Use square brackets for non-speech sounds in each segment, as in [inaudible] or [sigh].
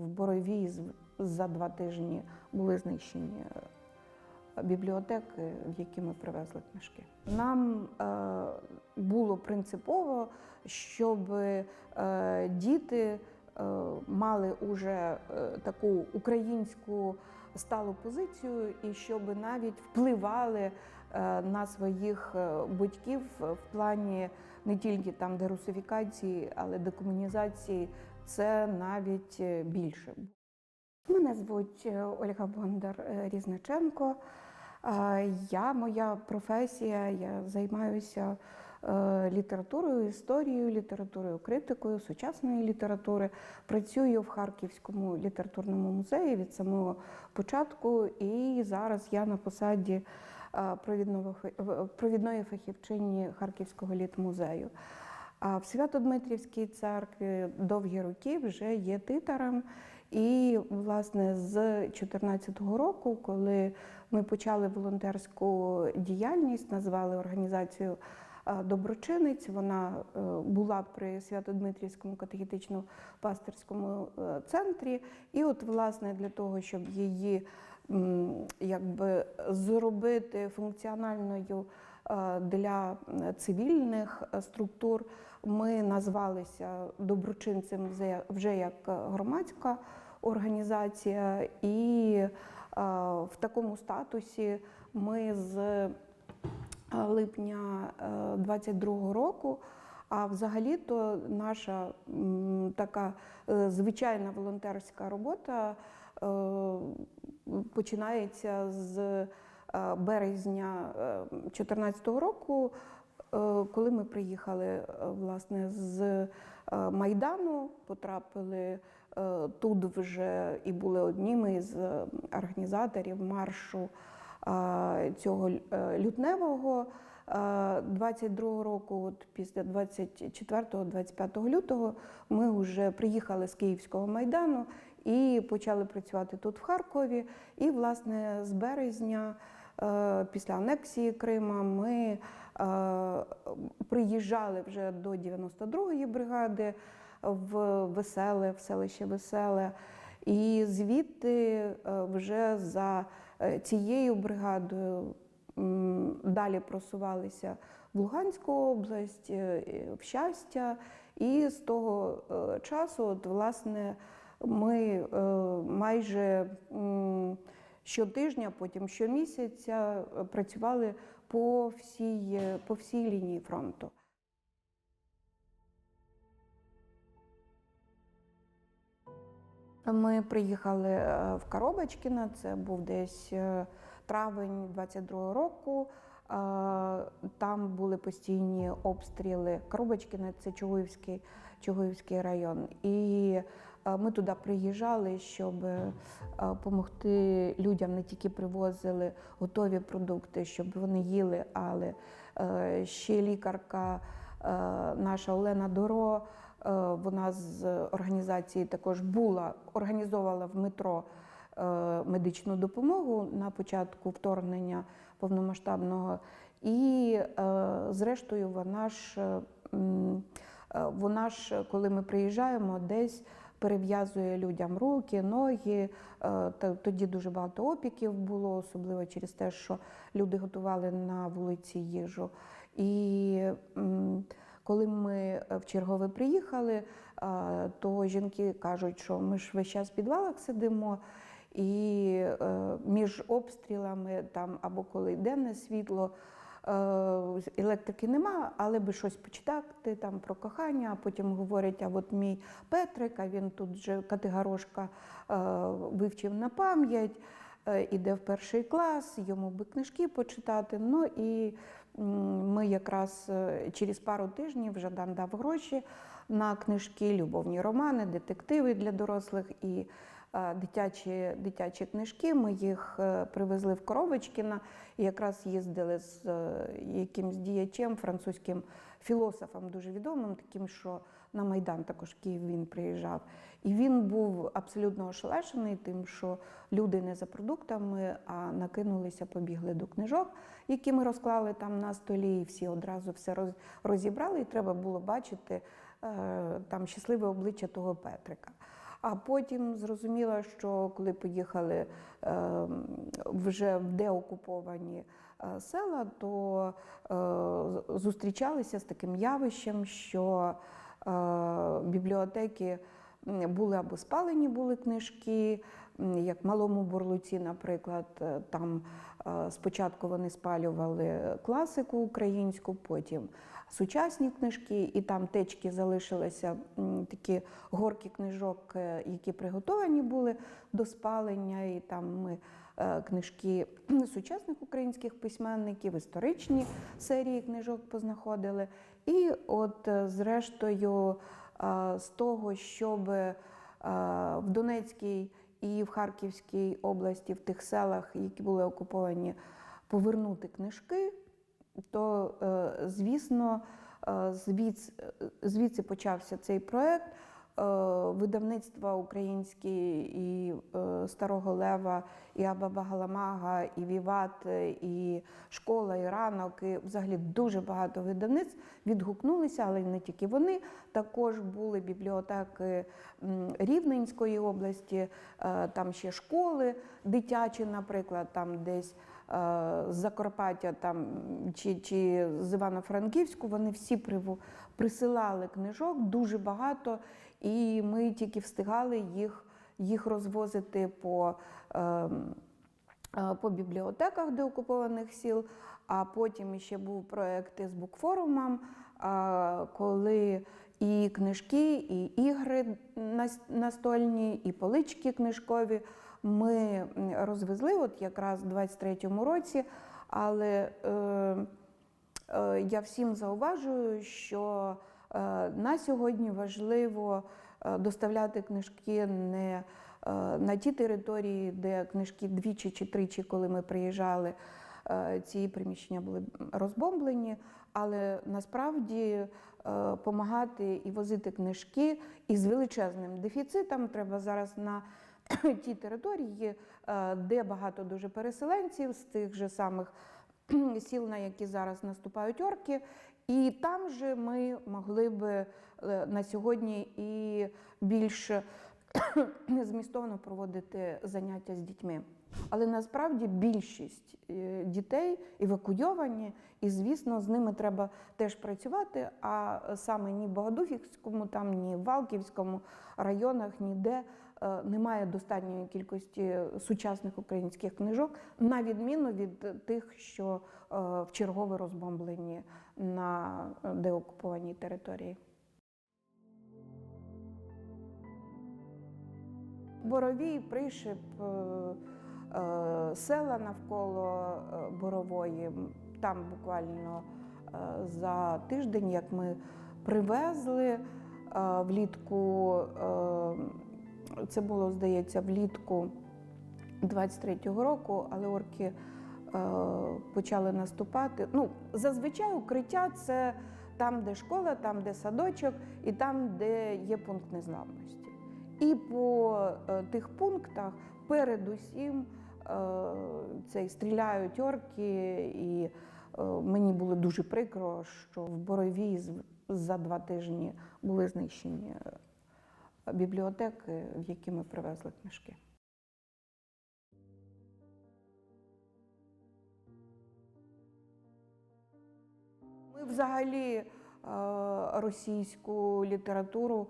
В Боровій за два тижні були знищені е, бібліотеки, в які ми привезли книжки. Нам е, було принципово, щоб е, діти мали уже таку українську сталу позицію, і щоб навіть впливали на своїх батьків в плані не тільки там дерусифікації, але декомунізації. Це навіть е, більше. Мене звуть е, Ольга Бондар е, Різниченко. Я, моя професія, я займаюся літературою, історією, літературою, критикою, сучасної літератури. Працюю в Харківському літературному музеї від самого початку, і зараз я на посаді провідної фахівчині Харківського літмузею. А в Свято-Дмитрівській церкві довгі роки вже є титарем. І, власне, з 2014 року, коли ми почали волонтерську діяльність, назвали організацію Доброчинець. Вона е, була при Свято-Дмитрівському катехетично-пастирському е, центрі. І, от, власне, для того, щоб її якби зробити функціональною е, для цивільних структур, ми назвалися доброчинцем вже- як громадська організація, і е, в такому статусі ми з е, липня 22 року. А взагалі-то наша така е, звичайна волонтерська робота е, починається з е, березня 2014 року, е, коли ми приїхали е, власне з е, Майдану, потрапили е, тут вже і були одніми з е, організаторів маршу е, цього е, лютневого. Е, 22 року, от після 24-25 лютого, ми вже приїхали з Київського майдану і почали працювати тут в Харкові. І, власне, з березня, е, після анексії Крима, ми е, приїжджали вже до 92-ї бригади в Веселе, в селище Веселе. І звідти е, вже за е, цією бригадою далі просувалися в Луганську область, е, в щастя. І з того е, часу, от, власне, ми е, майже щотижня, потім щомісяця е, працювали по всій, е, по всій лінії фронту. Ми приїхали е, в Коробочкіно, це був десь е, травень 22 року. Там були постійні обстріли. Коробочкіно це Чугуївський, Чугуївський район. І ми туди приїжджали, щоб допомогти людям. Не тільки привозили готові продукти, щоб вони їли, але е, ще лікарка е, наша Олена Доро. Е, Вона з організації також була, організовувала в метро е, медичну допомогу на початку вторгнення повномасштабного. І, е, зрештою, вона ж, е, е, вона ж, коли ми приїжджаємо, десь перев'язує людям руки, ноги. Е, Тоді дуже багато опіків було, особливо через те, що люди готували на вулиці їжу. І коли ми в чергове приїхали, е, то жінки кажуть, що ми ж весь час в підвалах сидимо. І е, між обстрілами там або коли денне світло, е, електрики нема, але би щось почитати там про кохання. А потім говорять, а от мій Петрик, а він тут вже Катигарошка е, вивчив на пам'ять. е, Іде в перший клас, йому би книжки почитати. Ну і ми якраз е, через пару тижнів Жадан дав гроші на книжки, любовні романи, детективи для дорослих і е, дитячі, дитячі книжки. Ми їх е, привезли в Коробочкіна і якраз їздили з е, якимсь діячем, французьким філософом, дуже відомим, таким, що на Майдан також Київ він приїжджав. І він був абсолютно ошелешений тим, що люди не за продуктами, а накинулися, побігли до книжок, які ми розклали там на столі, і всі одразу все роз- розібрали, і треба було бачити е, там щасливе обличчя того Петрика. А потім зрозуміла, що коли поїхали е, вже в деокуповані е, села, то е, зустрічалися з таким явищем, що е, бібліотеки були або спалені були книжки, як Малому Бурлуці, наприклад, там спочатку вони спалювали класику українську, потім сучасні книжки, і там течки залишилися такі горки книжок, е, які приготовані були до спалення, і там ми е, книжки [clears throat] сучасних українських письменників, історичні серії книжок познаходили. І от, е, зрештою, з того, щоб в Донецькій і в Харківській області, в тих селах, які були окуповані, повернути книжки, то, е, звісно, е, звідси, почався цей проект. Е, Видавництва українські і Старого Лева, і Абаба Галамага, і Віват, і школа, і ранок, і взагалі дуже багато видавництв відгукнулися, але не тільки вони. Також були бібліотеки Рівненської області, там ще школи дитячі, наприклад, там десь з Закарпаття там, чи, чи з Івано-Франківську, вони всі присилали книжок дуже багато, і ми тільки встигали їх, їх розвозити по. ем, е, по бібліотеках деокупованих сіл, а потім ще був проєкт з букфорумом, е, коли і книжки, і ігри настольні, і полички книжкові ми розвезли от якраз в 23-му році. Але е, е, я всім зауважую, що е, на сьогодні важливо е, доставляти книжки не е, на ті території, де книжки двічі чи тричі, коли ми приїжджали, е, ці приміщення були розбомблені, але насправді допомагати і возити книжки із величезним дефіцитом треба зараз на [coughs] ті території, е, де багато дуже переселенців з тих же самих сіл, на які зараз наступають орки. І там же ми могли би е, на сьогодні і більш змістовно проводити заняття з дітьми. Але насправді більшість е, дітей евакуйовані, і звісно, з ними треба теж працювати. А саме ні в Богодухівському, там ні в Валківському районах, ніде немає достатньої кількості сучасних українських книжок, на відміну від тих, що е, в чергове розбомблені на деокупованій території. Боровій, Пришип, е, е, села навколо е, Борової. Там буквально е, за тиждень, як ми привезли е, влітку, е, це було, здається, влітку 23-го року, але орки е, почали наступати. Ну, зазвичай укриття це там, де школа, там, де садочок, і там, де є пункт незламності. І по е, тих пунктах передусім е, цей стріляють орки, і мені було дуже прикро, що в Боровій за два тижні були знищені бібліотеки, в які ми привезли книжки. Ми взагалі е, російську літературу,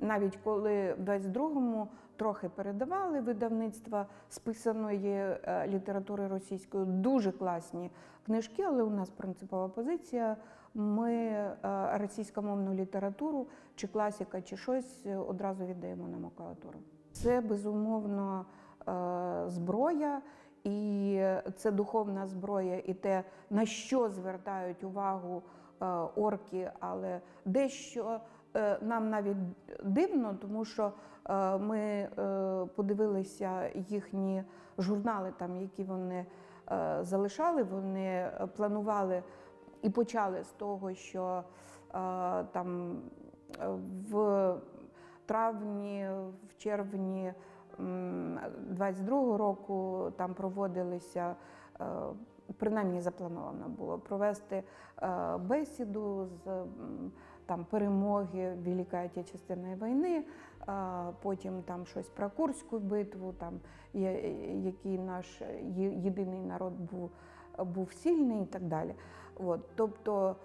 навіть коли в 22-му трохи передавали видавництва списаної е, літератури російської, дуже класні книжки, але у нас принципова позиція. Ми російськомовну літературу, чи класика, чи щось е, одразу віддаємо на макулатуру. Це безумовно е, зброя. І це духовна зброя, і те, на що звертають увагу е, орки, але дещо нам навіть дивно, тому що ми подивилися їхні журнали, там, які вони залишали. Вони планували і почали з того, що там е, в травні, в червні. м, 22-го року там проводилися, е, принаймні заплановано було провести е, бесіду з там перемоги Великої Отечественної війни, потім там щось про Курську битву, там який наш єдиний народ був, був сильний і так далі. От, тобто,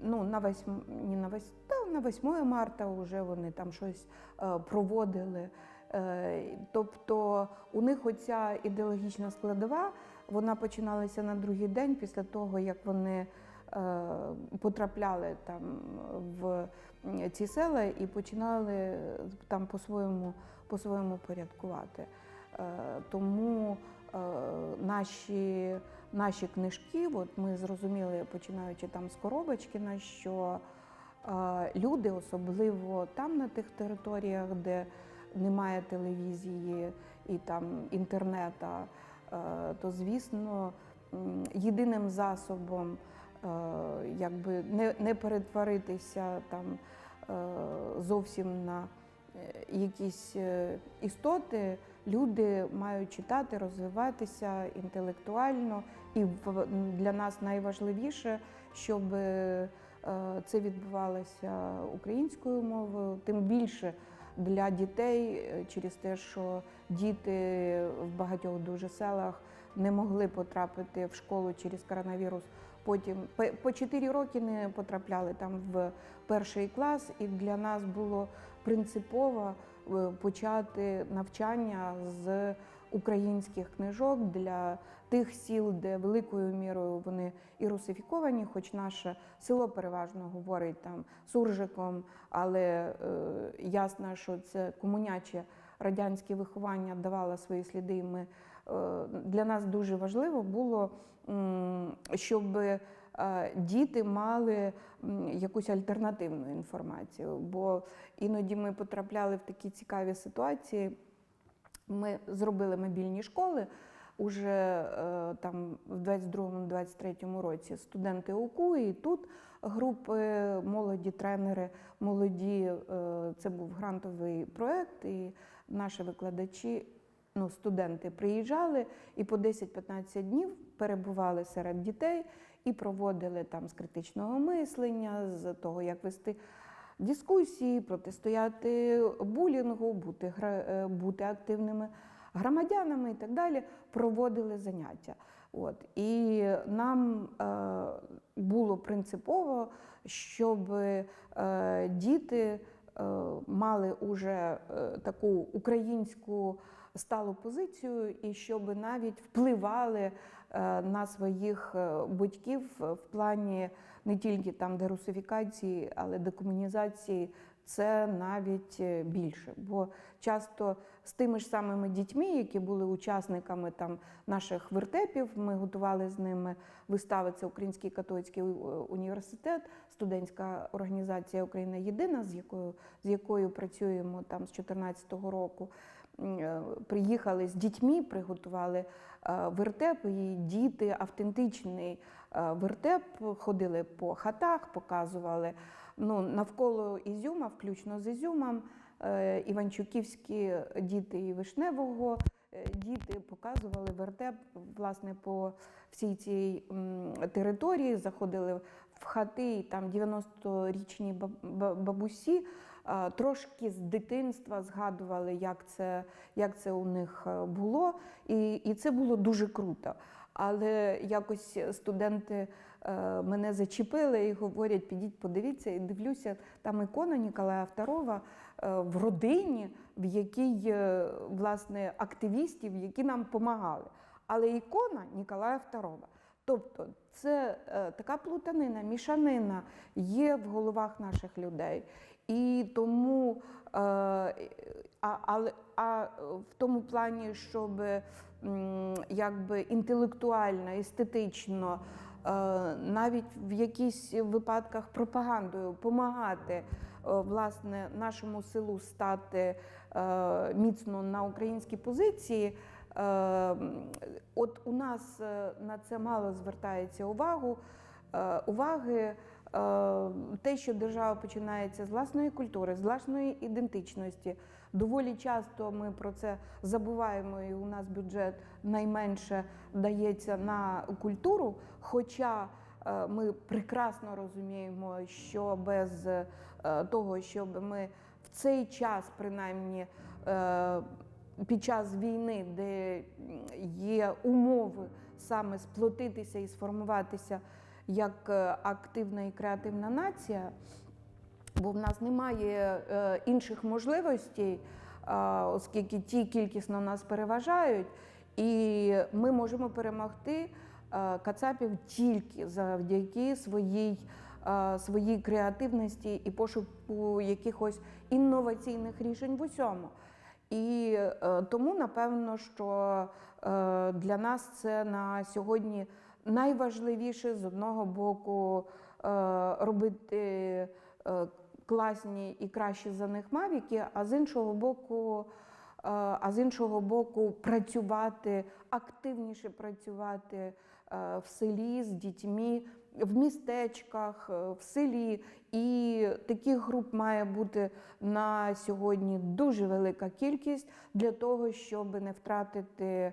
ну, на 8, не на 8, та, на 8 марта вже вони там щось е, проводили. Е, Тобто у них оця ідеологічна складова, вона починалася на другий день після того, як вони е, потрапляли там в ці села і починали там по-своєму, по-своєму порядкувати. Е, Тому е, наші, наші книжки, от ми зрозуміли, починаючи там з Коробочкіна, що е, люди, особливо там на тих територіях, де немає телевізії і там інтернета, е, то звісно єдиним засобом е, якби не, не перетворитися там е, зовсім на е, якісь е, істоти, люди мають читати, розвиватися інтелектуально. І для нас найважливіше, щоб е, це відбувалося українською мовою, тим більше для дітей е, через те, що діти в багатьох дуже селах не могли потрапити в школу через коронавірус. Потім по 4 роки не потрапляли там в перший клас, і для нас було принципово почати навчання з українських книжок для тих сіл, де великою мірою вони і русифіковані, хоч наше село переважно говорить там суржиком, але е, ясно, що це комуняче радянське виховання давало свої сліди. Ми, е, для нас дуже важливо було, щоб е, діти мали якусь альтернативну інформацію. Бо іноді ми потрапляли в такі цікаві ситуації. Ми зробили мобільні школи. Уже е, там в 22-23 році студенти УКУ, і тут групи молоді, тренери, молоді. е, Це був грантовий проєкт, і наші викладачі, ну, студенти приїжджали і по 10-15 днів перебували серед дітей і проводили там з критичного мислення, з того, як вести дискусії, протистояти булінгу, бути, е, бути активними громадянами і так далі, проводили заняття. От. І нам е, було принципово, щоб е, діти мали уже е, таку українську сталу позицію, і щоб навіть впливали е, на своїх е, батьків в плані не тільки там дерусифікації, але декомунізації. Це навіть е, більше, бо часто з тими ж самими дітьми, які були учасниками там наших вертепів, ми готували з ними вистави. Це Український католицький е, університет, студентська організація Україна Єдина, з якою з якою працюємо там з 2014 року. Е, Приїхали з дітьми, приготували вертеп, і діти автентичний вертеп ходили по хатах, показували ну, навколо Ізюма, включно з Ізюмом, е, іванчуківські діти і Вишневого. е, Діти показували вертеп власне по всій цій території, заходили в хати, і там 90-річні баб- бабусі трошки з дитинства згадували, як це, як це у них е, було, і, і це було дуже круто. Але якось студенти е, мене зачепили і говорять: підіть, подивіться, і дивлюся, там ікона Ніколая II е, в родині, в якій е, власне активістів, які нам допомагали. Але ікона Ніколая II. Тобто це е, така плутанина, мішанина є в головах наших людей. І тому, е, а, але, а в тому плані, щоб м, якби інтелектуально, естетично, е, навіть в якісь випадках пропагандою допомагати е, власне нашому селу стати е, міцно на українській позиції. Е, От у нас е, на це мало звертається увагу. е, Уваги е, те, що держава починається з власної культури, з власної ідентичності. Доволі часто ми про це забуваємо, і у нас бюджет найменше дається на культуру. Хоча е, ми прекрасно розуміємо, що без е, того, щоб ми в цей час, принаймні е, під час війни, де є умови саме сплотитися і сформуватися як активна і креативна нація, бо в нас немає е, інших можливостей, оскільки ті кількісно нас переважають, і ми можемо перемогти е, кацапів тільки завдяки своїй, е, своїй креативності і пошуку якихось інноваційних рішень в усьому. І тому, напевно, що для нас це на сьогодні найважливіше з одного боку робити класні і кращі за них мавіки, а з іншого боку, е, а з іншого боку, працювати активніше працювати е, в селі з дітьми, в містечках, е, в селі. І таких груп має бути на сьогодні дуже велика кількість для того, щоб не втратити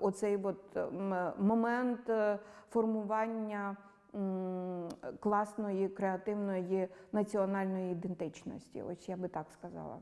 оцей от момент формування класної, креативної національної ідентичності. Ось я би так сказала.